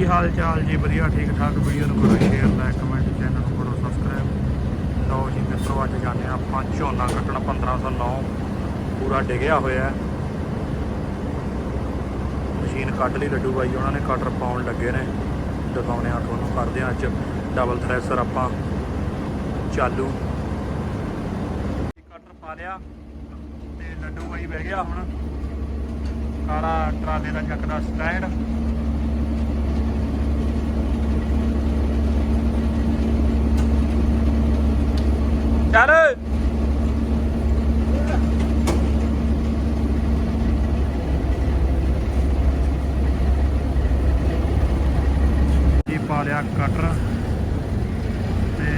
ਕੀ ਹਾਲ ਚਾਲ ਜੀ? ਵਧੀਆ, ਠੀਕ ਠਾਕ। ਵੀਡੀਓ ਨੂੰ ਕਰੋ ਸ਼ੇਅਰ ਲਾਈਕ ਕਮੈਂਟ ਚੈਨਲ ਨੂੰ ਕਰੋ ਸਬਸਕ੍ਰਾਈਬ ਲਓ ਜੀ, ਮਿੱਤਰੋ, ਅੱਜ ਜਾਂਦੇ ਆਪਾਂ ਝੋਨਾ ਕੱਟਣ 1509 ਪੂਰਾ ਡਿਗਿਆ ਹੋਇਆ। ਹੈ ਮਸ਼ੀਨ ਕੱਢ ਲਈ ਲੱਡੂ ਬਾਈ, ਉਹਨਾਂ ਨੇ ਕਟਰ ਪਾਉਣ ਲੱਗੇ ਨੇ। ਦਿਖਾਉਣੇ ਆ ਤੁਹਾਨੂੰ, ਕਰਦੇ ਆ ਅੱਜ ਡਬਲ ਥ੍ਰੈਸ਼ਰ ਆਪਾਂ। ਚਾਲੂ। ਕਟਰ ਪਾ ਲਿਆ। ਤੇ ਲੱਡੂ ਬਾਈ ਬਹਿ ਗਿਆ ਹੁਣ। ਕਾਲਾ ਟਰਾਲੇ ਦਾ ਚੱਕਦਾ ਸਟੈਂਡ ਚੱਲ। ਜੀ ਪਾ ਲਿਆ ਕਟਰ ਤੇ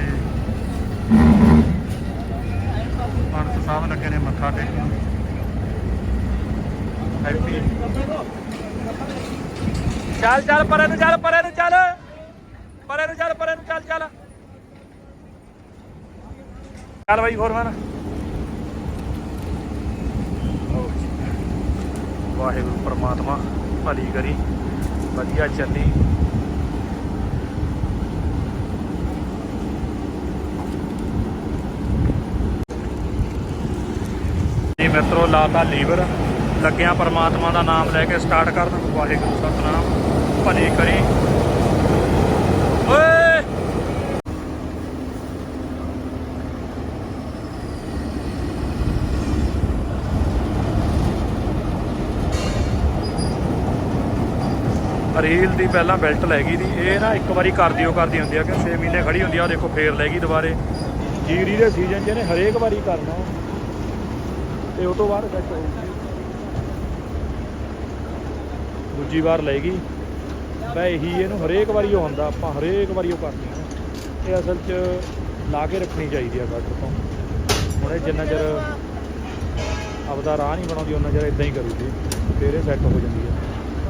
ਪੰਤ ਸਾਹਿਬ ਲੱਗੇ ਨੇ ਮੱਥਾ ਟੇਕਣ। ਹੈਪੀ। ਚੱਲ ਚੱਲ ਪਰੇ ਨੂੰ ਚੱਲ ਪਰੇ ਨੂੰ ਚੱਲ। ਪਰੇ ਨੂੰ ਚੱਲ ਪਰੇ ਨੂੰ ਚੱਲ ਚੱਲ। ਚੱਲ ਬਾਈ ਫੋਰਮਨ ਵਾਹਿਗੁਰੂ ਪ੍ਰਮਾਤਮਾ ਭਲੀ ਕਰੀ। ਵਧੀਆ ਚੱਲੀ। ਜੀ ਮਿੱਤਰੋ, ਲਾਤਾ ਲੀਵਰ। ਲੱਗਿਆ ਪ੍ਰਮਾਤਮਾ ਦਾ ਨਾਮ ਲੈ ਕੇ ਸਟਾਰਟ ਕਰਨ ਵਾਹਿਗੁਰੂ ਸਤਨਾਮ। ਭਲੀ ਕਰੀ। ਰੀਲ ਦੀ ਪਹਿਲਾਂ ਬੈਲਟ ਲੈ ਗਈ ਦੀ। ਇਹ ਨਾ ਇੱਕ ਵਾਰੀ ਕਰਦੀਓ ਕਰਦੀ ਹੁੰਦੀ ਆ ਕਿ 6 ਮਹੀਨੇ ਖੜੀ ਹੁੰਦੀ ਆ, ਉਹ ਦੇਖੋ ਫੇਰ ਲੈ ਗਈ ਦੁਬਾਰੇ। ਜੀਰੀ ਦੇ ਸੀਜ਼ਨ 'ਚ ਇਹਨੇ ਹਰੇਕ ਵਾਰੀ ਕਰਨਾ। ਤੇ ਉਹ ਤੋਂ ਬਾਅਦ ਸੈੱਟ ਹੋਊਗੀ ਦੂਜੀ ਵਾਰ ਲੈ ਗਈ। ਬਈ ਇਹੀ ਇਹਨੂੰ ਹਰੇਕ ਵਾਰੀ ਉਹ ਹੁੰਦਾ, ਆਪਾਂ ਹਰੇਕ ਵਾਰੀ ਉਹ ਕਰਦੇ ਹਾਂ ਇਹ ਅਸਲ 'ਚ ਲਾ ਕੇ ਰੱਖਣੀ ਚਾਹੀਦੀ ਆ ਗਾਟਰ ਤੋਂ। ਹੁਣ ਇਹ ਜਿੰਨਾ ਚਿਰ ਆਪਦਾ ਰਾਹ ਨਹੀਂ ਬਣਾਉਂਦੀ ਉਹਨਾਂ ਚਿਰ ਇਦਾਂ ਹੀ ਕਰੂਗੀ। ਫਿਰ ਇਹ ਸੈੱਟ ਹੋ ਜਾਂਦੀ ਹੈ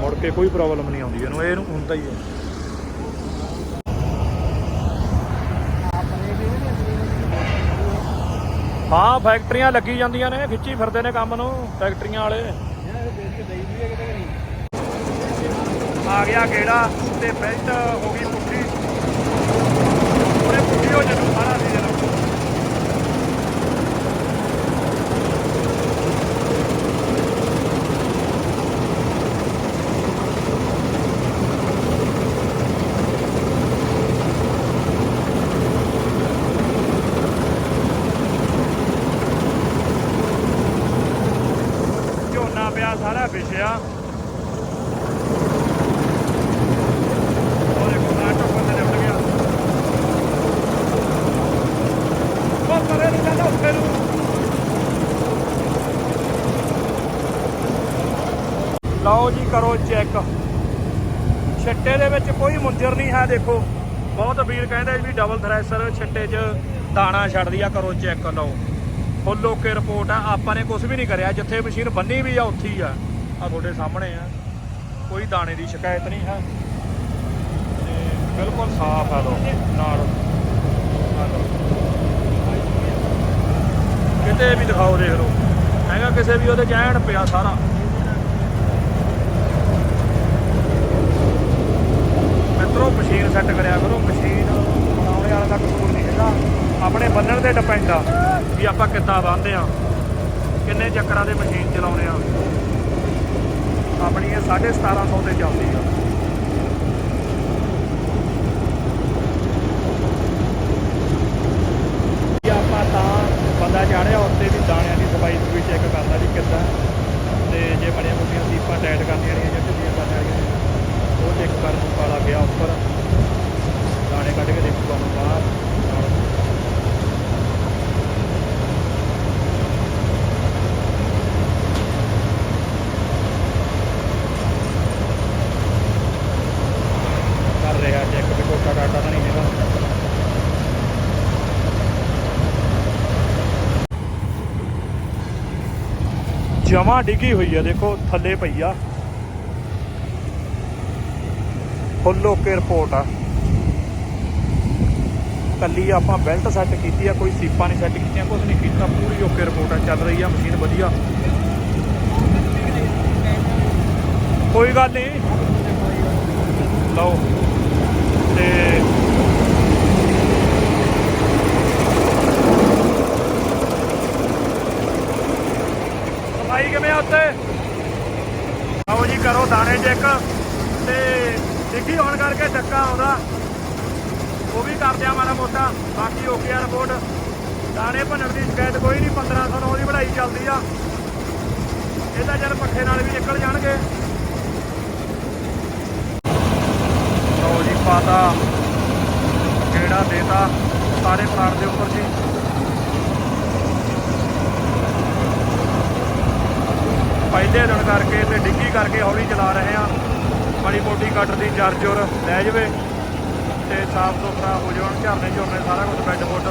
ਮੁੜ ਕੇ ਕੋਈ ਪ੍ਰੋਬਲਮ ਨਹੀਂ ਆਉਂਦੀ, ਇਹਨੂੰ ਇਹਨੂੰ ਹੁੰਦਾ ਹੀ ਹੈ ਹਾਂ ਫੈਕਟਰੀਆਂ ਲੱਗੀ ਜਾਂਦੀਆਂ ਨੇ, ਖਿੱਚੀ ਫਿਰਦੇ ਨੇ ਕੰਮ ਨੂੰ ਫੈਕਟਰੀਆਂ ਵਾਲੇ। ਆ ਗਿਆ ਗੇੜਾ, ਤੇ ਬੈਲਟ ਹੋ ਗਈ ਪੁੱਠੀ। ਉਹਨੇ ਪੁੱਠੀ ਹੋ ਜੂ ਸਾਰਾ ਸੀਜ਼ਨ ਝੋਨਾ ਪਿਆ ਸਾਰਾ ਵਿਛਿਆ ਉਹ ਦੇਖੋ ਨਾ ਟੋਕਨ ਤੇ ਉੱਡ ਗਿਆ ਉਹ ਕਰੇ ਨਹੀਂ ਜਾਂਦਾ ਉੱਥੇ ਨੂੰ ਲਓ ਜੀ, ਕਰੋ ਚੈੱਕ। ਛੱਟੇ ਦੇ ਵਿੱਚ ਕੋਈ ਮੁੰਜਰ ਨਹੀਂ ਹੈ, ਦੇਖੋ। ਬਹੁਤ ਵੀਰ ਕਹਿੰਦੇ ਵੀ ਡਬਲ ਥ੍ਰੈਸ਼ਰ ਛੱਟੇ 'ਚ ਦਾਣਾ ਛੱਡਦੀ ਆ, ਕਰੋ ਚੈੱਕ, ਲਓ। ਫੁੱਲ ਓਕੇ ਰਿਪੋਰਟ ਆ, ਆਪਾਂ ਨੇ ਕੁਝ ਵੀ ਨਹੀਂ ਕਰਿਆ, ਜਿੱਥੇ ਮਸ਼ੀਨ ਬੰਨੀ ਵੀ ਆ, ਉੱਥੇ ਹੀ ਆ। ਆ ਤੁਹਾਡੇ ਸਾਹਮਣੇ ਆ। ਕੋਈ ਦਾਣੇ ਦੀ ਸ਼ਿਕਾਇਤ ਨਹੀਂ ਹੈ। ਤੇ ਬਿਲਕੁਲ ਸਾਫ਼ ਆ ਲੋ ਨਾਲ। ਕਿਤੇ ਵੀ ਦਿਖਾਓ, ਦੇਖ ਲਓ। ਹੈਗਾ ਕਿਸੇ ਵੀ ਉਹਦੇ ਚ ਪਿਆ ਸਾਰਾ ਮਿੱਤਰੋ ਮਸ਼ੀਨ ਸੈੱਟ ਕਰਿਆ ਕਰੋ ਮਸ਼ੀਨ ਬਣਾਉਣੇ ਵਾਲਾ ਦਾ ਕਸੂਰ ਨਹੀਂ ਹੈਗਾ। ਆਪਣੇ ਬੰਨਣ ਤੇ ਡਿਪੈਂਡ ਆ ਵੀ ਆਪਾਂ ਕਿੱਦਾਂ ਬੰਨਦੇ ਆ, ਕਿੰਨੇ ਚੱਕਰਾਂ ਦੇ ਮਸ਼ੀਨ ਚਲਾਉਣੇ ਆ। ਆਪਣੀ ਇਹ 1750 ਤੇ ਚੱਲਦੀ ਆ। ਆਪਾਂ ਤਾਂ ਬੰਦਾ ਚਾੜਿਆ ਉੱਤੇ ਵੀ ਦਾਣਿਆਂ ਦੀ ਸਫ਼ਾਈ ਵੀ ਚੈੱਕ ਕਰਦਾ ਵੀ ਕਿੱਦਾਂ, ਤੇ ਜੇ ਬੜੀਆਂ ਮੋਟੀਆਂ ਸੀਪਾਂ ਟਾਈਟ ਕਰਨੀਆਂ ਨੇ ਜਾਂ ਢਿੱਲੀਆਂ ਕਰਨੀਆਂ ਨੇ ਉਹ ਚੈੱਕ ਕਰਨ ਵਾਲਾ ਗਿਆ ਉੱਪਰ ਦਾਣੇ ਕੱਢ ਕੇ ਦੇਖੂਗਾ ਹੁਣ ਬਾਹਰ ਨਾਲ ਕਰ ਰਿਹਾ ਚੈੱਕ ਵੀ ਕੋਟਾ ਡਾਟਾ ਤਾਂ ਨਹੀਂ ਹੈਗਾ ਜਮਾ ਡਿੱਗੀ ਹੋਈ ਆ, ਦੇਖੋ, ਥੱਲੇ ਪਈ ਆ। ਫੁੱਲ ਓਕੇ ਰਿਪੋਰਟ ਆ। ਕੱਲੀ ਆਪਾਂ ਬੈਲਟ ਸੈੱਟ ਕੀਤੀ ਆ, ਕੋਈ ਸੀਪਾਂ ਨਹੀਂ ਸੈੱਟ ਕੀਤੀਆਂ ਕੁਝ ਨਹੀਂ ਕੀਤਾ, ਪੂਰੀ ਓਕੇ ਰਿਪੋਰਟ ਆ, ਚੱਲ ਰਹੀ ਆ, ਮਸ਼ੀਨ ਵਧੀਆ। ਕੋਈ ਗੱਲ ਨਹੀਂ। ਲਓ, ਤੇ ਸਫ਼ਾਈ ਕਿਵੇਂ ਆ ਉੱਤੇ ਆਓ ਜੀ, ਕਰੋ ਦਾਣੇ ਚੈੱਕ ਤੇ ਡਿੱਗੀ ਹੋਣ ਕਰਕੇ ਡੱਕਾ ਆਉਂਦਾ। ਉਹ ਵੀ ਕਰਦੇ ਆ ਮਾੜਾ ਮੋਟਾ। ਬਾਕੀ ਓਕੇ ਆ ਰਿਪੋਰਟ ਦਾਣੇ ਭੰਨਣ ਦੀ ਸ਼ਿਕਾਇਤ ਕੋਈ ਨਹੀਂ 1509 ਦੀ ਵਧਾਈ ਚੱਲਦੀ ਆ। ਇਹ ਤਾਂ ਜਦ ਪੱਖੇ ਨਾਲ ਵੀ ਨਿਕਲ ਜਾਣਗੇ। ਲਓ ਜੀ, ਪਾਤਾ। ਕਿਹੜਾ ਦੇਤਾ ਸਾਰੇ ਪਲਾਟ ਦੇ ਉੱਪਰ ਜੀ। ਪਹਿਲੇ ਕਰਕੇ ਤੇ ਡਿੱਗੀ ਕਰਕੇ ਹੌਲੀ ਚਲਾ ਰਹੇ ਆ ਮਾੜੀ ਮੋਟੀ ਕੱਟ ਦੀ ਜਰਜੁਰ ਲੈ ਜਾਵੇ ਤੇ ਸਾਫ਼ ਸੁਥਰਾ ਹੋ ਜਾਣ ਝਰਨੇ ਝੁਰਨੇ ਸਾਰਾ ਕੁਝ ਬੈੱਡ ਬੁੱਡ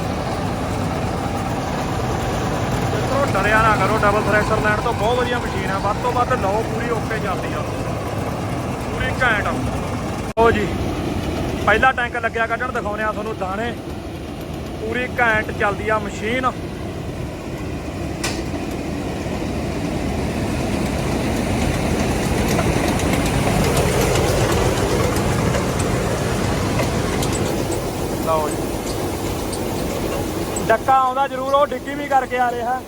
ਮਿੱਤਰੋ ਡਰਿਆ ਨਾ ਕਰੋ ਡਬਲ ਥ੍ਰੈਸ਼ਰ ਲੈਣ ਤੋਂ ਬਹੁਤ ਵਧੀਆ ਮਸ਼ੀਨ ਆ। ਵੱਧ ਤੋਂ ਵੱਧ ਲਓ, ਪੂਰੀ ਓਕੇ ਚੱਲਦੀ ਆ। ਪੂਰੀ ਘੈਂਟ ਲਓ ਜੀ, ਪਹਿਲਾ ਟੈਂਕ ਲੱਗਿਆ ਕੱਢਣ ਦਿਖਾਉਣੇ ਆ ਤੁਹਾਨੂੰ ਦਾਣੇ। ਪੂਰੀ ਘੈਂਟ ਚੱਲਦੀ ਆ ਮਸ਼ੀਨ ਲਓ ਜੀ ਡੱਕਾ ਆਉਂਦਾ ਜ਼ਰੂਰ, ਉਹ ਡਿੱਗੀ ਵੀ ਕਰਕੇ ਆ ਰਿਹਾ।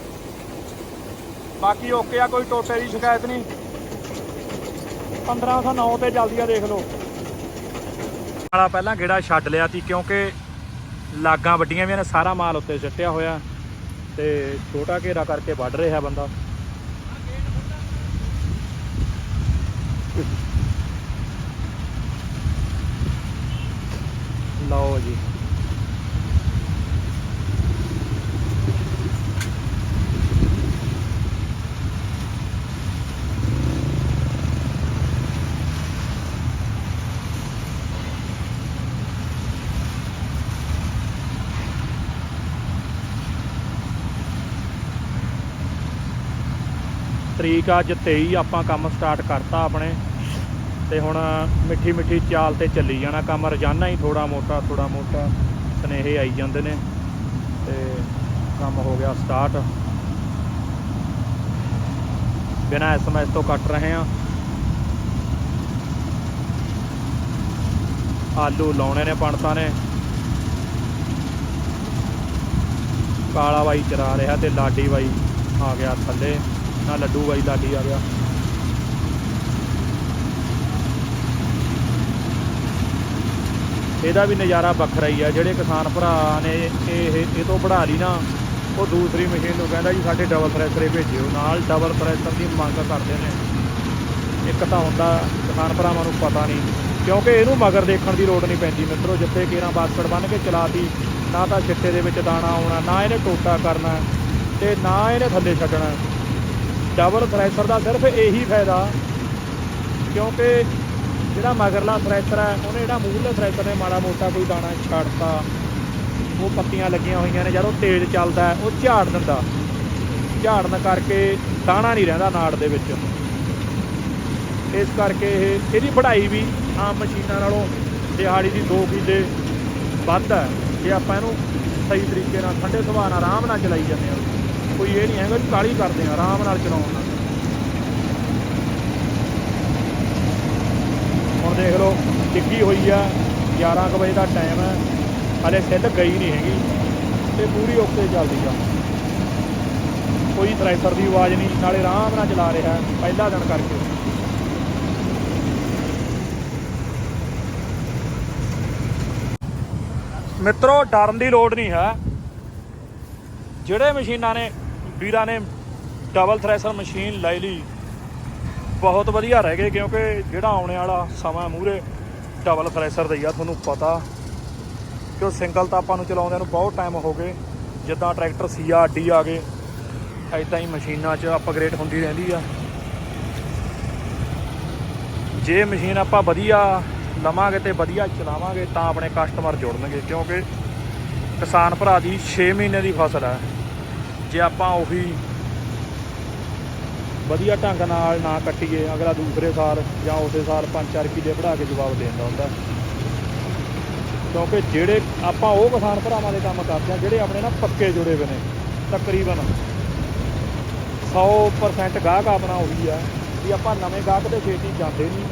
ਬਾਕੀ ਓਕੇ ਆ, ਕੋਈ ਟੋਟੇ ਦੀ ਸ਼ਿਕਾਇਤ ਨਹੀਂ। 1509 ਤੇ ਚੱਲਦੀ ਆ, ਦੇਖ ਲਓ। ਵਾਲਾ ਪਹਿਲਾਂ ਗੇੜਾ ਛੱਡ ਲਿਆ ਸੀ, ਕਿਉਂਕਿ ਲਾਗਾਂ ਵੱਡੀਆਂ ਵੀ ਨੇ, ਸਾਰਾ ਮਾਲ ਉੱਤੇ ਸਿੱਟਿਆ ਹੋਇਆ। ਤੇ ਛੋਟਾ ਘੇਰਾ ਕਰਕੇ ਵੱਢ ਰਿਹਾ ਬੰਦਾ। ਲਓ ਜੀ। ਤਰੀਕ ਅੱਜ 23 ਆਪਾਂ ਕੰਮ ਸਟਾਰਟ ਕਰਤਾ ਆਪਣੇ। ਤੇ ਹੁਣ ਮਿੱਠੀ ਮਿੱਠੀ ਚਾਲ ਤੇ ਚੱਲੀ ਜਾਣਾ ਕੰਮ। ਰੋਜ਼ਾਨਾ ਹੀ ਥੋੜਾ ਮੋਟਾ ਥੋੜਾ ਮੋਟਾ ਸਨੇਹੇ ਆਈ ਜਾਂਦੇ ਨੇ। ਤੇ ਕੰਮ ਹੋ ਗਿਆ ਸਟਾਰਟ ਬਿਨਾਂ ਐਸਐਮਐਸ ਤੋਂ ਕੱਟ ਰਹੇ ਆ ਆਲੂ ਲਾਉਣੇ ਨੇ ਪਣਤਾਂ ਨੇ। ਕਾਲਾ ਬਾਈ ਚਰਾ ਰਿਹਾ ਤੇ ਲਾਡੀ ਬਾਈ ਆ ਗਿਆ ਥੱਲੇ। ਨਾ ਲੱਡੂ ਬਾਈ ਲਾਡੀ ਆ ਗਿਆ। ਇਹਦਾ ਵੀ ਨਜ਼ਾਰਾ ਵੱਖਰਾ ਹੀ ਆ, ਜਿਹੜੇ ਕਿਸਾਨ ਭਰਾ ਨੇ ਇਹ ਇਹ ਤੋਂ ਵਧਾ ਲਈ ਨਾ, ਉਹ ਦੂਸਰੀ ਮਸ਼ੀਨ ਨੂੰ ਕਹਿੰਦਾ ਜੀ ਸਾਡੇ ਡਬਲ ਪ੍ਰੈਸਰੇ ਭੇਜਿਓ। ਨਾਲ ਡਬਲ ਪ੍ਰੈਸਰ ਦੀ ਮੰਗ ਕਰਦੇ ਨੇ। ਇੱਕ ਤਾਂ ਹੁੰਦਾ, ਕਿਸਾਨ ਭਰਾਵਾਂ ਨੂੰ ਪਤਾ ਨਹੀਂ, ਕਿਉਂਕਿ ਇਹਨੂੰ ਮਗਰ ਦੇਖਣ ਦੀ ਲੋੜ ਨਹੀਂ ਪੈਂਦੀ ਮਿੱਤਰੋ, ਜਿੱਥੇ ਕੇਰਾਂ ਬਾਸਕਟ ਬੰਨ ਕੇ ਚਲਾਤੀ, ਨਾ ਤਾਂ ਛਿੱਟੇ ਦੇ ਵਿੱਚ ਦਾਣਾ ਆਉਣਾ, ਨਾ ਇਹਨੇ ਟੋਟਾ ਕਰਨਾ, ਤੇ ਨਾ ਇਹਨੇ ਥੱਲੇ ਛੱਡਣਾ। ਡਬਲ ਥ੍ਰੈਸ਼ਰ ਦਾ ਸਿਰਫ ਇਹੀ ਫਾਇਦਾ, ਕਿਉਂਕਿ ਜਿਹੜਾ ਮਗਰਲਾ ਥ੍ਰੈਸ਼ਰ ਹੈ, ਉਹਨੇ ਜਿਹੜਾ ਮੂਹਰਲੇ ਥ੍ਰੈਸ਼ਰ ਨੇ ਮਾੜਾ ਮੋਟਾ ਕੋਈ ਦਾਣਾ ਛੱਡਤਾ, ਉਹ ਪੱਤੀਆਂ ਲੱਗੀਆਂ ਹੋਈਆਂ ਨੇ, ਜਦੋਂ ਤੇਜ਼ ਚੱਲਦਾ ਉਹ ਝਾੜ ਦਿੰਦਾ। ਝਾੜਨ ਕਰਕੇ ਦਾਣਾ ਨਹੀਂ ਰਹਿੰਦਾ ਨਾੜ ਦੇ ਵਿੱਚ। ਇਸ ਕਰਕੇ ਇਹ, ਇਹਦੀ ਵਢਾਈ ਵੀ ਆਮ ਮਸ਼ੀਨਾਂ ਨਾਲੋਂ ਦਿਹਾੜੀ ਦੀ 2 ਕਿੱਲੇ ਵੱਧ ਹੈ। ਜੇ ਆਪਾਂ ਇਹਨੂੰ ਸਹੀ ਤਰੀਕੇ ਨਾਲ, ਠੰਡੇ ਸੁਭਾਅ ਨਾਲ, ਆਰਾਮ ਨਾਲ ਚਲਾਈ ਜਾਂਦੇ ਹਾਂ। ਕੋਈ ਇਹ ਨਹੀਂ ਹੈਗਾ ਕਿ ਕਾਲੀ ਕਰਦੇ ਆ, ਆਰਾਮ ਨਾਲ ਚਲਾਉਣ ਨਾਲ। ਹੁਣ ਦੇਖ ਲਓ, ਡਿੱਗੀ ਹੋਈ ਆ 11 ਕੁ ਵਜੇ ਦਾ ਟਾਈਮ ਹੈ, ਹਲੇ ਸਿੱਧ ਗਈ ਨਹੀਂ ਹੈਗੀ, ਤੇ ਪੂਰੀ ਓਕੇ ਚੱਲਦੀ ਆ। ਕੋਈ ਥ੍ਰੈਸ਼ਰ ਦੀ ਆਵਾਜ਼ ਨਹੀਂ, ਨਾਲੇ ਆਰਾਮ ਨਾਲ ਚਲਾ ਰਿਹਾ ਪਹਿਲਾ ਦਿਨ ਕਰਕੇ। ਮਿੱਤਰੋ, ਡਰਨ ਦੀ ਲੋੜ ਨਹੀਂ ਹੈ। ਜਿਹੜੇ ਮਸ਼ੀਨਾਂ ਨੇ ਵੀਰਾਂ ਨੇ ਡਬਲ ਥ੍ਰੈਸ਼ਰ ਮਸ਼ੀਨ ਲੈ ਲਈ। ਬਹੁਤ ਵਧੀਆ ਰਹਿ ਗਏ ਕਿਉਂਕਿ ਜਿਹੜਾ ਆਉਣੇ ਵਾਲਾ ਸਮਾਂ ਮੂਰੇ ਡਬਲ ਥ੍ਰੈਸ਼ਰ ਦਾ ਹੀ ਆ, ਤੁਹਾਨੂੰ ਪਤਾ। ਕਿ ਉਹ ਸਿੰਗਲ ਤਾਂ ਆਪਾਂ ਨੂੰ ਚਲਾਉਂਦਿਆਂ ਨੂੰ ਬਹੁਤ ਟਾਈਮ ਹੋ ਗਏ। ਜਿੱਦਾਂ ਟਰੈਕਟਰ ਸੀਆ ਡੀ ਆ ਗਏ ਐਦਾਂ ਹੀ ਮਸ਼ੀਨਾਂ 'ਚ ਅਪਗ੍ਰੇਡ ਹੁੰਦੀ ਰਹਿੰਦੀ ਆ। ਜੇ ਮਸ਼ੀਨ ਆਪਾਂ ਵਧੀਆ ਲਵਾਂਗੇ ਤੇ ਵਧੀਆ ਚਲਾਵਾਂਗੇ ਤਾਂ ਆਪਣੇ ਕਸਟਮਰ ਜੁੜਨਗੇ ਕਿਉਂਕਿ ਕਿਸਾਨ ਭਰਾ ਦੀ 6 ਮਹੀਨੇ ਦੀ ਫਸਲ ਹੈ ਜੇ ਆਪਾਂ ਉਹੀ ਵਧੀਆ ਢੰਗ ਨਾਲ ਨਾ ਕੱਟੀਏ, ਅਗਲਾ ਦੂਸਰੇ ਸਾਲ ਜਾਂ ਉਸੇ ਸਾਲ 5-4 ਕਿੱਲੇ ਵਧਾ ਕੇ ਜਵਾਬ ਦੇ ਦਿੰਦਾ ਹੁੰਦਾ। ਕਿਉਂਕਿ ਜਿਹੜੇ ਆਪਾਂ ਉਹ ਕਿਸਾਨ ਭਰਾਵਾਂ ਦੇ ਕੰਮ ਕਰਦੇ ਆ, ਜਿਹੜੇ ਆਪਣੇ ਨਾਲ ਪੱਕੇ ਜੁੜੇ ਹੋਏ ਨੇ, ਤਕਰੀਬਨ 100% ਗਾਹਕ ਆਪਣਾ ਉਹੀ ਆ, ਵੀ ਆਪਾਂ ਨਵੇਂ ਗਾਹਕ ਦੇ ਛੇਤੀ ਜਾਂਦੇ ਨਹੀਂ,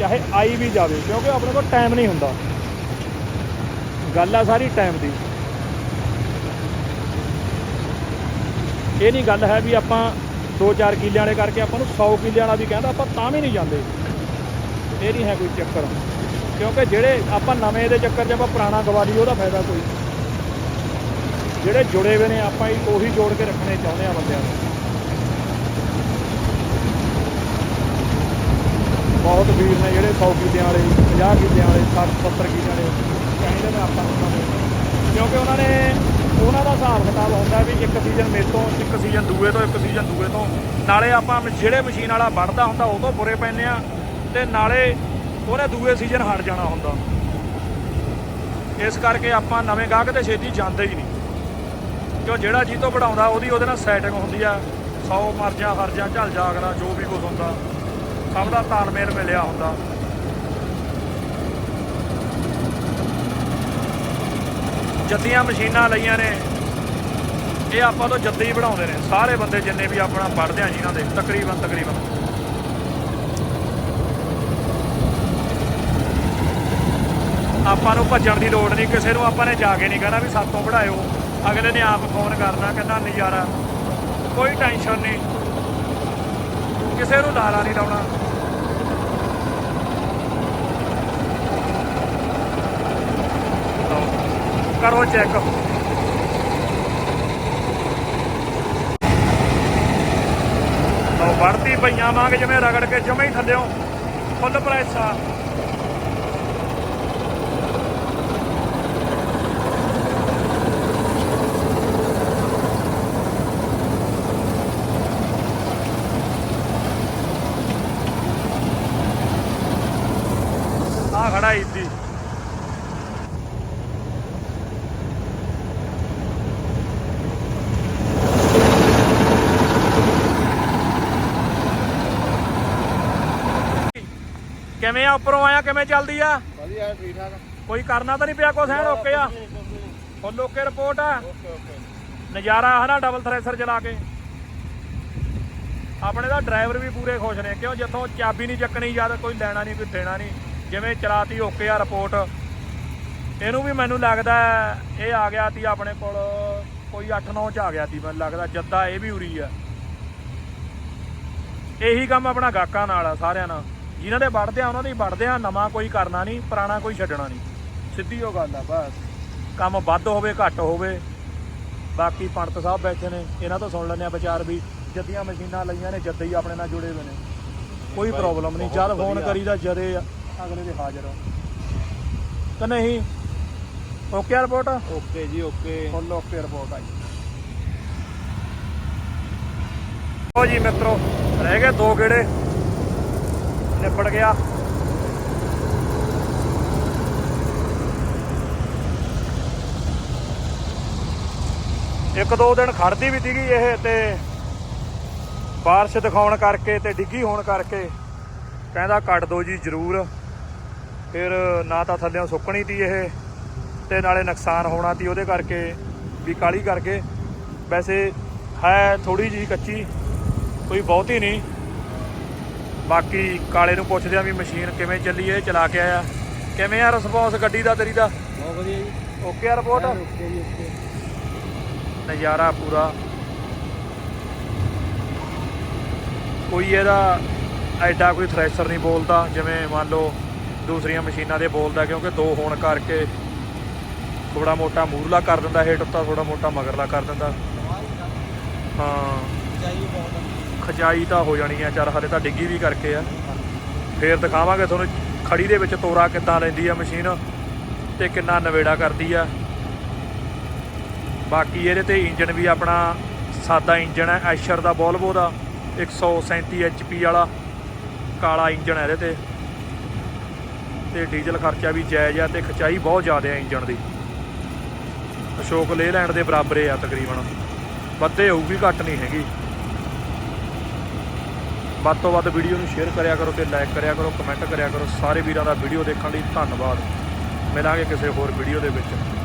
ਚਾਹੇ ਆਈ ਵੀ ਜਾਵੇ, ਕਿਉਂਕਿ ਆਪਣੇ ਕੋਲ ਟਾਈਮ ਨਹੀਂ ਹੁੰਦਾ। ਗੱਲ ਆ ਸਾਰੀ ਟਾਈਮ ਦੀ। ਇਹ ਨਹੀਂ ਗੱਲ ਹੈ ਵੀ ਆਪਾਂ 2-4 ਕਿੱਲਿਆਂ ਵਾਲੇ ਕਰਕੇ ਆਪਾਂ ਨੂੰ 100 ਕਿੱਲਿਆਂ ਵਾਲਾ ਵੀ ਕਹਿੰਦਾ, ਆਪਾਂ ਤਾਂ ਵੀ ਨਹੀਂ ਜਾਂਦੇ। ਇਹ ਨਹੀਂ ਹੈ ਕੋਈ ਚੱਕਰ। ਕਿਉਂਕਿ ਜਿਹੜੇ ਆਪਾਂ ਨਵੇਂ ਦੇ ਚੱਕਰ 'ਚ ਆਪਾਂ ਪੁਰਾਣਾ ਗਵਾਲੀ ਉਹਦਾ ਫਾਇਦਾ ਕੋਈ ਜਿਹੜੇ ਜੁੜੇ ਹੋਏ ਨੇ, ਆਪਾਂ ਹੀ ਉਹੀ ਜੋੜ ਕੇ ਰੱਖਣੇ ਚਾਹੁੰਦੇ ਆ ਬੰਦਿਆਂ ਨੂੰ। ਬਹੁਤ ਵੀਰ ਨੇ ਜਿਹੜੇ 100 ਕਿੱਲਿਆਂ ਵਾਲੇ 50 ਕਿੱਲਿਆਂ ਵਾਲੇ 60 70 ਕਿੱਲਿਆਂ ਵਾਲੇ, ਕਹਿੰਦੇ ਨੇ ਆਪਾਂ ਨੂੰ ਕਿਉਂਕਿ ਉਹਨਾਂ ਨੇ ਉਹਨਾਂ ਦਾ ਹਿਸਾਬ ਕਿਤਾਬ ਹੁੰਦਾ ਵੀ ਇੱਕ ਸੀਜ਼ਨ ਮੇਰੇ ਤੋਂ ਇੱਕ ਸੀਜ਼ਨ ਦੂਏ ਤੋਂ, ਇੱਕ ਸੀਜ਼ਨ ਦੂਏ ਤੋਂ। ਨਾਲੇ ਆਪਾਂ ਜਿਹੜੇ ਮਸ਼ੀਨ ਵਾਲਾ ਵੱਢਦਾ ਹੁੰਦਾ, ਉਹ ਤੋਂ ਬੁਰੇ ਪੈਂਦੇ ਆ। ਤੇ ਨਾਲੇ ਉਹਨੇ ਦੂਏ ਸੀਜ਼ਨ ਹਟ ਜਾਣਾ ਹੁੰਦਾ। ਇਸ ਕਰਕੇ ਆਪਾਂ ਨਵੇਂ ਗਾਹਕ ਤੇ ਛੇਤੀ ਜਾਂਦੇ ਹੀ ਨਹੀਂ। ਕਿਉਂ ਜਿਹੜਾ ਜੀ ਤੋਂ ਵਢਾਉਂਦਾ, ਉਹਦੀ ਉਹਦੇ ਨਾਲ ਸੈਟਿੰਗ ਹੁੰਦੀ ਆ। 100 ਮਰਜਾ ਹਰਜਾ ਝਲ ਜਾਗਰਾ ਜੋ ਵੀ ਕੁਝ ਹੁੰਦਾ। ਸਭ ਦਾ ਤਾਲਮੇਲ ਮਿਲਿਆ ਹੁੰਦਾ। ਜੱਦੀਆਂ ਮਸ਼ੀਨਾਂ ਲਈਆਂ ਨੇ। ਇਹ ਆਪਾਂ ਤੋਂ ਜੱਦੀ ਹੀ ਬਣਾਉਂਦੇ ਨੇ। ਸਾਰੇ ਬੰਦੇ ਜਿੰਨੇ ਵੀ ਆਪਣਾ ਪੜਦੇ ਆ ਜਿਨ੍ਹਾਂ ਦੇ, ਤਕਰੀਬਨ ਤਕਰੀਬਨ। ਆਪਾਂ ਨੂੰ ਭੱਜਣ ਦੀ ਲੋੜ ਨਹੀਂ। ਕਿਸੇ ਨੂੰ ਆਪਾਂ ਨੇ ਜਾ ਕੇ ਨਹੀਂ ਕਹਿਣਾ ਵੀ ਸਾਤੋਂ ਪੜਾਇਓ ਅਗਲੇ ਨੇ ਆਪ ਫੋਨ ਕਰਨਾ ਕਹਿੰਦਾ ਨਜ਼ਾਰਾ ਕੋਈ ਟੈਨਸ਼ਨ ਨਹੀਂ। ਕਿਸੇ ਨੂੰ ਲਾਲਾ ਨਹੀਂ ਲਾਉਣਾ ਲਓ, ਕਰੋ ਚੈੱਕ। ਲਓ, ਵੜਤੀ ਪਈਆਂ ਵਾਂਗ ਜਿਵੇਂ ਰਗੜ ਕੇ ਜਮੇ ਹੀ ਥੱਲਿਓ ਫੁੱਲ ਪ੍ਰੈਸ ਆ ਆ ਖੜਾ ਇੱਦੀ ਕਿਵੇਂ ਆ? ਉੱਪਰੋਂ ਆਇਆ ਕਿਵੇਂ ਚੱਲਦੀ ਆ? ਵਧੀਆ ਠੀਕ ਠਾਕ। ਕੋਈ ਕਰਨਾ ਤਾਂ ਨਹੀਂ ਪਿਆ ਕੁਛ ਐਨ ਓਕੇ ਆ ਫੁੱਲ ਓਕੇ ਰਿਪੋਰਟ ਆ। ਨਜ਼ਾਰਾ ਹੈ ਨਾ ਡਬਲ ਥ੍ਰੈਸ਼ਰ ਚਲਾ ਕੇ। ਆਪਣੇ ਦਾ ਡਰਾਈਵਰ ਵੀ ਪੂਰੇ ਖੁਸ਼ ਨੇ ਕਿਉਂ ਜਿੱਥੋਂ ਚਾਬੀ ਨਹੀਂ ਚੱਕਣੀ ਜਦ ਕੋਈ ਲੈਣਾ ਨਹੀਂ ਕੋਈ ਦੇਣਾ ਨਹੀਂ। ਜਿਵੇਂ ਚਲਾਤੀ ਓਕੇ ਆ ਰਿਪੋਰਟ ਇਹਨੂੰ ਵੀ ਮੈਨੂੰ ਲੱਗਦਾ ਇਹ ਆ ਗਿਆ ਤੀ ਆਪਣੇ ਕੋਲ ਕੋਈ 8-9 ਚ ਆ ਗਿਆ ਤੀ ਮੈਨੂੰ ਲੱਗਦਾ ਜੱਦਾ ਇਹ ਵੀ ਉਰੀ ਆ। ਇਹੀ ਕੰਮ ਆਪਣਾ ਗਾਕਾਂ ਨਾਲ ਆ ਸਾਰਿਆਂ ਨਾਲ। ਜਿਨ੍ਹਾਂ ਦੇ ਵੜਦੇ ਆ ਉਹਨਾਂ ਦੇ ਹੀ ਵੜਦੇ ਆ ਨਵਾਂ ਕੋਈ ਕਰਨਾ ਨਹੀਂ ਪੁਰਾਣਾ ਕੋਈ ਛੱਡਣਾ ਨਹੀਂ। ਸਿੱਧੀ ਉਹ ਗੱਲ ਆ ਬਸ। ਕੰਮ ਵੱਧ ਹੋਵੇ ਘੱਟ ਹੋਵੇ। ਬਾਕੀ ਪੰਡਤ ਸਾਹਿਬ ਬੈਠੇ ਨੇ ਇਹਨਾਂ ਤੋਂ ਸੁਣ ਲੈਂਦੇ ਆ ਵਿਚਾਰ ਵੀ ਜੱਦੀਆਂ ਮਸ਼ੀਨਾਂ ਲਈਆਂ ਨੇ ਜੱਦੇ ਹੀ ਆਪਣੇ ਨਾਲ ਜੁੜੇ ਹੋਏ ਨੇ। ਕੋਈ ਪ੍ਰੋਬਲਮ ਨਹੀਂ ਜਦ ਫੋਨ। ਕਰੀਦਾ ਜਦੇ ਅਗਲੇ ਦੇ ਹਾਜ਼ਰ ਤਾਂ ਨਹੀਂ ਓਕੇ ਰਿਪੋਰਟ? ਓਕੇ ਜੀ ਓਕੇ। ਫੁੱਲ ਓਕੇ ਰਿਪੋਰਟ ਆਈ। ਉਹ ਜੀ ਮਿੱਤਰੋ ਰਹਿ ਗਏ ਦੋ ਗੇੜੇ। ਨਿਪੜ ਗਿਆ। ਇੱਕ ਦੋ ਦਿਨ ਖੜਦੀ ਵੀ ਸੀਗੀ ਇਹ ਤੇ ਬਾਰਿਸ਼ ਦਿਖਾਉਣ ਕਰਕੇ ਤੇ ਡਿੱਗੀ ਹੋਣ ਕਰਕੇ ਕਹਿੰਦਾ ਕੱਟ ਦੋ ਜੀ ਜ਼ਰੂਰ। ਫਿਰ ਨਾ ਤਾਂ ਥੱਲੇੋਂ ਸੁੱਕਣੀ ਤੀ ਇਹ ਤੇ ਨਾਲੇ ਨੁਕਸਾਨ ਹੋਣਾ ਤੀ ਉਹਦੇ ਕਰਕੇ ਵੀ ਕਾਲੀ ਕਰਕੇ ਵੈਸੇ ਹੈ ਥੋੜੀ ਜੀ ਕੱਚੀ, ਕੋਈ ਬਹੁਤੀ ਨਹੀਂ। ਬਾਕੀ ਕਾਲੇ ਨੂੰ ਪੁੱਛਦੇ ਆ ਵੀ ਮਸ਼ੀਨ ਕਿਵੇਂ ਚੱਲੀ ਇਹ ਚਲਾ ਕੇ ਆਇਆ। ਕਿਵੇਂ ਆ ਰਿਸਪੌਂਸ ਗੱਡੀ ਦਾ ਤੇਰੀ ਦਾ? ਬਹੁਤ ਵਧੀਆ ਜੀ। ਓਕੇ ਆ ਰਿਪੋਰਟ ਓਕੇ ਜੀ ਓਕੇ ਨਜ਼ਾਰਾ ਪੂਰਾ। ਕੋਈ ਇਹਦਾ ਐਡਾ ਕੋਈ ਥ੍ਰੈਸ਼ਰ ਨਹੀਂ ਬੋਲਦਾ ਜਿਵੇਂ ਮੰਨ ਲਓ ਦੂਸਰੀਆਂ ਮਸ਼ੀਨਾਂ ਦੇ ਬੋਲਦਾ ਕਿਉਂਕਿ ਦੋ ਹੋਣ ਕਰਕੇ ਥੋੜਾ ਮੋਟਾ ਮੂਰਲਾ ਕਰ ਦਿੰਦਾ ਹੇਠ ਉੱਤਾ ਥੋੜਾ ਮੋਟਾ ਮਗਰਲਾ ਕਰ ਦਿੰਦਾ। ਹਾਂ ਚਾਹੀਏ ਬਹੁਤ ਖਜਾਈ ਤਾਂ ਹੋ ਜਾਣੀ ਆ ਚਾਰ ਹਲੇ ਤਾਂ ਡਿੱਗੀ ਵੀ ਕਰਕੇ ਆ। ਫੇਰ ਦਿਖਾਵਾਂਗੇ ਤੁਹਾਨੂੰ ਖੜੀ ਦੇ ਵਿੱਚ ਤੋਰਾ ਕਿੱਦਾਂ ਲੈਂਦੀ ਆ ਮਸ਼ੀਨ ਤੇ ਕਿੰਨਾ ਨਵੇੜਾ ਕਰਦੀ ਆ। ਬਾਕੀ ਇਹਦੇ ਤੇ ਇੰਜਨ ਵੀ ਆਪਣਾ ਸਾਦਾ ਇੰਜਨ ਹੈ ਐਸ਼ਰ ਦਾ ਵੋਲਵੋ ਦਾ 137 HP ਵਾਲਾ ਕਾਲਾ ਇੰਜਨ ਹੈ ਇਹਦੇ ਤੇ। ਤੇ ਡੀਜ਼ਲ ਖਰਚਾ ਵੀ ਜਾਇਜ਼ ਆ ਤੇ ਖਚਾਈ ਬਹੁਤ ਜ਼ਿਆਦਾ ਹੈ ਇੰਜਨ ਦੀ। ਅਸ਼ੋਕ ਲੇਲੈਂਡ ਦੇ ਬਰਾਬਰ ਆ ਤਕਰੀਬਨ। ਵੱਧੇ ਹੋਊਗੀ, ਘੱਟ ਨਹੀਂ ਹੈਗੀ। ਵੱਧ ਤੋਂ ਵੱਧ ਵੀਡੀਓ ਨੂੰ ਸ਼ੇਅਰ ਕਰਿਆ ਕਰੋ ਤੇ ਲਾਈਕ ਕਰਿਆ ਕਰੋ ਕਮੈਂਟ ਕਰਿਆ ਕਰੋ। ਸਾਰੇ ਵੀਰਾਂ ਦਾ ਵੀਡੀਓ ਦੇਖਣ ਲਈ ਧੰਨਵਾਦ। ਮਿਲਾਂਗੇ ਕਿਸੇ ਹੋਰ ਵੀਡੀਓ ਦੇ ਵਿੱਚ।